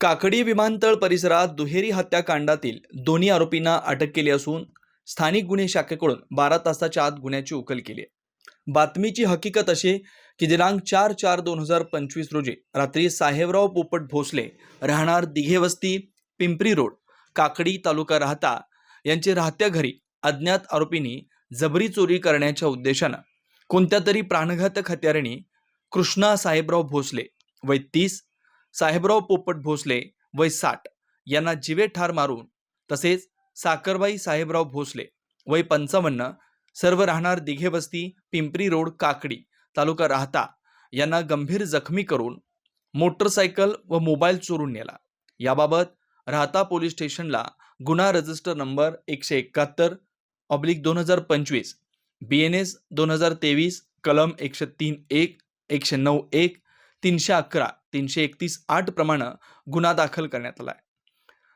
काकडी विमानतळ परिसरात दुहेरी हत्याकांडातील दोन्ही आरोपींना अटक केली असून स्थानिक गुन्हे शाखेकडून बारा तासाच्या आत गुन्ह्याची उकल केली आहे. बातमीची हकीकत अशी की दिनांक चार चार दोन हजार पंचवीस रोजी रात्री साहेबराव पोपट भोसले राहणार दिघेवस्ती पिंपरी रोड काकडी तालुका राहता यांचे राहत्या घरी अज्ञात आरोपींनी जबरी चोरी करण्याच्या उद्देशानं कोणत्या तरी प्राणघातक हत्याराने कृष्णा साहेबराव भोसले वय तीस साहेबराव पोपट भोसले वय साठ. यांना जिवे ठार मारून तसेच साखरबाई साहेबराव भोसले वय पंचावन्न सर्व राहणार दिघे वस्ती पिंपरी रोड काकडी तालुका राहता. यांना गंभीर जखमी करून मोटरसायकल व मोबाईल चोरून नेला. याबाबत राहता पोलीस स्टेशनला गुन्हा रजिस्टर नंबर एकशे एकाहत्तर ऑब्लिक दोन हजार पंचवीस बी एन एस दोन हजार तेवीस कलम एकशे तीन एक एकशे नऊ एक तीनशे अकरा तीनशे एकतीस आठ प्रमाणे गुन्हा दाखल करण्यात आला आहे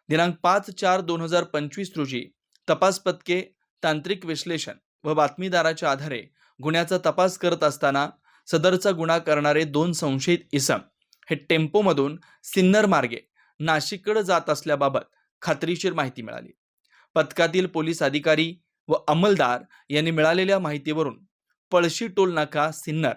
दिनांक पाच चार दोन हजार पंचवीस रोजी तपास पथके तांत्रिक विश्लेषण व बातमीदाराच्या आधारे गुन्ह्याचा तपास करत असताना सदरचा गुन्हा करणारे दोन संशयित इसम हे टेम्पोमधून सिन्नर मार्गे नाशिककडे जात असल्याबाबत खात्रीशीर माहिती मिळाली. पथकातील पोलीस अधिकारी व अंमलदार यांनी मिळालेल्या माहितीवरून पळशी टोल नाका सिन्नर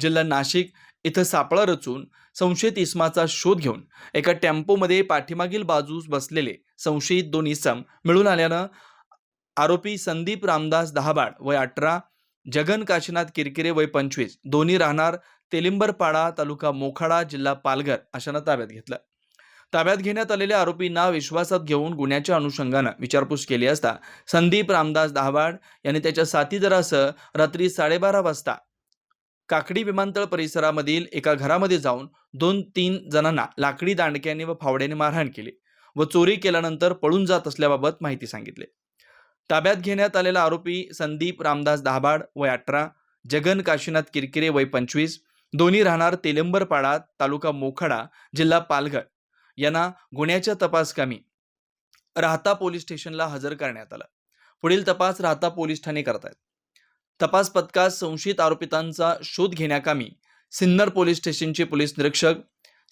जिल्हा नाशिक इथं सापळा रचून संशयित इसमाचा शोध घेऊन एका टेम्पोमध्ये पाठीमागील बाजूस बसलेले संशयित दोन इसम मिळून आल्यानं आरोपी संदीप रामदास दहाबाड वय अठरा जगन काशीनाथ किरकिरे वय पंचवीस दोन्ही राहणार तेलिंबरपाडा तालुका मोखाडा जिल्हा पालघर अशांना ताब्यात घेतलं. ताब्यात घेण्यात आलेल्या आरोपींना विश्वासात घेऊन गुन्ह्याच्या अनुषंगानं विचारपूस केली असता संदीप रामदास दहाबाड यांनी त्याच्या साथीदारासह रात्री साडेबारा वाजता काकडी विमानतळ परिसरामधील एका घरामध्ये जाऊन दोन तीन जणांना लाकडी दांडक्याने व फावड्याने मारहाण केली व चोरी केल्यानंतर पळून जात असल्याबाबत माहिती सांगितली. ताब्यात घेण्यात आलेला आरोपी संदीप रामदास दाभाड वय अठरा जगन काशीनाथ किरकिरे वय पंचवीस दोन्ही राहणार तेलंबरपाडा तालुका मोखाडा जिल्हा पालघर. यांना गुन्ह्याच्या तपासकामी राहता पोलीस स्टेशनला हजर करण्यात आलं. पुढील तपास राहता पोलीस ठाणे करत आहेत तपास पथकात संशयित आरोपितांचा शोध घेण्याकामी सिन्नर पोलीस स्टेशनचे पोलीस निरीक्षक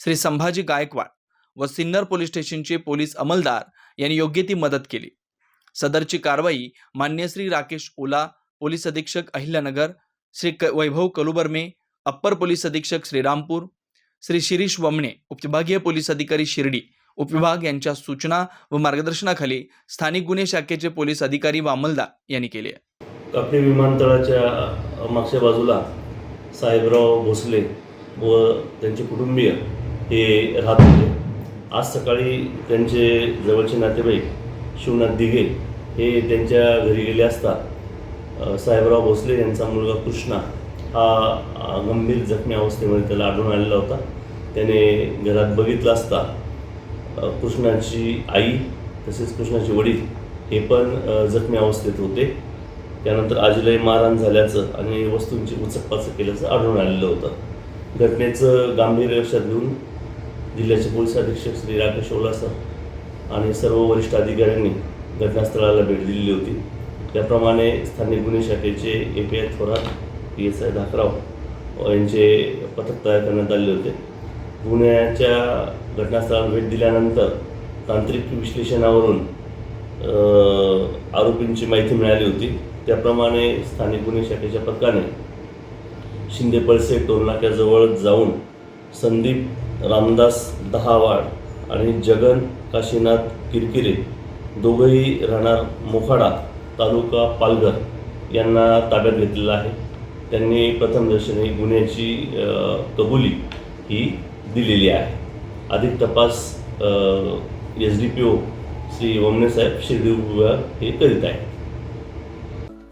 श्री संभाजी गायकवाड व सिन्नर पोलीस स्टेशनचे पोलीस अंमलदार यांनी योग्य ती मदत केली. सदरची कारवाई मान्य श्री राकेश ओला पोलीस अधीक्षक अहिल्यानगर श्री क वैभव कलुबर्मे अप्पर पोलीस अधीक्षक श्रीरामपूर श्री शिरीष वमणे उपविभागीय पोलीस अधिकारी शिर्डी उपविभाग यांच्या सूचना व मार्गदर्शनाखाली स्थानिक गुन्हे शाखेचे पोलीस अधिकारी व अंमलदार यांनी केले आहे. आपले विमानतळाच्या मागच्या बाजूला साहेबराव भोसले व त्यांचे कुटुंबीय हे राहत होते. आज सकाळी त्यांचे जवळचे नातेवाईक शिवनाथ दिघे हे त्यांच्या घरी गेले असता साहेबराव भोसले यांचा मुलगा कृष्णा हा गंभीर जखमी अवस्थेमध्ये त्याला आढळून आलेला होता. त्याने घरात बघितला असता कृष्णाची आई तसेच कृष्णाचे वडील हे पण जखमी अवस्थेत होते. त्यानंतर आजीलाही मारहाण झाल्याचं आणि वस्तूंची उचकपाचक केल्याचं आढळून आलेलं होतं. घटनेचं गांभीर्य लक्षात घेऊन जिल्ह्याचे पोलीस अधीक्षक श्री राकेश ओलासर आणि सर्व वरिष्ठ अधिकाऱ्यांनी घटनास्थळाला भेट दिलेली होती. त्याप्रमाणे स्थानिक गुन्हे शाखेचे A P I Thorat P S I Dhakrao यांचे पथक तयार करण्यात आले होते. गुन्ह्याच्या घटनास्थळाला भेट दिल्यानंतर तांत्रिक विश्लेषणावरून आरोपींची माहिती मिळाली होती. त्याप्रमाणे स्थानिक गुन्हे शाखेच्या पथकाने शिंदे पळसे टोलनाक्याजवळ जाऊन संदीप रामदास दहावाड आणि जगन काशीनाथ किरकिरे दोघंही राहणार मोखाडा तालुका पालघर यांना ताब्यात घेतलेलं आहे. त्यांनी प्रथमदर्शनी गुन्ह्याची कबुली ही दिलेली आहे. अधिक तपास S D P O Shri ओमनेसाहेब Shirdi हे करीत आहे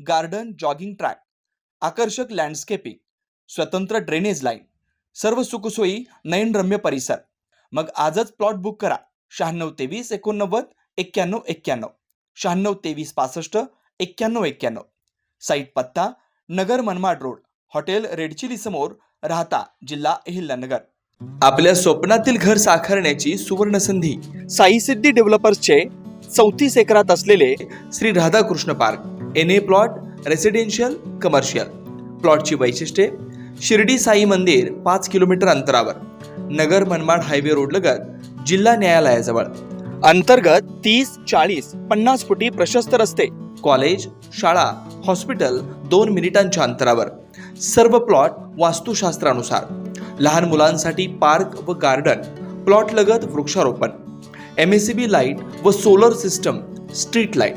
garden jogging track आकर्षक लँडस्केपिंग स्वतंत्र ड्रेनेज लाईन सर्व सुखसोयी नयनरम्य परिसर. मग आजच प्लॉट बुक करा. शहाण्णव तेवीस एकोणनव्वद एक्क्याण्णव एक्क्याण्णव. शहाण्णव तेवीस पासष्ट एक्क्याण्णव एक्क्याण्णव. साईट पत्ता Nagar Manmad road. Hotel red chilli समोर राहता जिल्हा अहिल्यानगर. आपल्या स्वप्नातील घर साकारण्याची सुवर्ण संधी साई सिद्धी डेव्हलपर्सचे चौतीस एकरात असलेले Shri Radhakrishna park. N A plot residential commercial प्लॉटची वैशिष्ट्ये शिर्डी साई मंदिर पाच किलोमीटर अंतरावर. नगर मनमाड हायवे रोडलगत जिल्हा न्यायालयाजवळ. अंतर्गत तीस चाळीस पन्नास फुटी प्रशस्त रस्ते. कॉलेज शाळा हॉस्पिटल दोन मिनिटांच्या अंतरावर. सर्व प्लॉट वास्तुशास्त्रानुसार. लहान मुलांसाठी पार्क व गार्डन. प्लॉट लगत वृक्षारोपण. M S C B light व सोलर सिस्टम स्ट्रीट लाइट.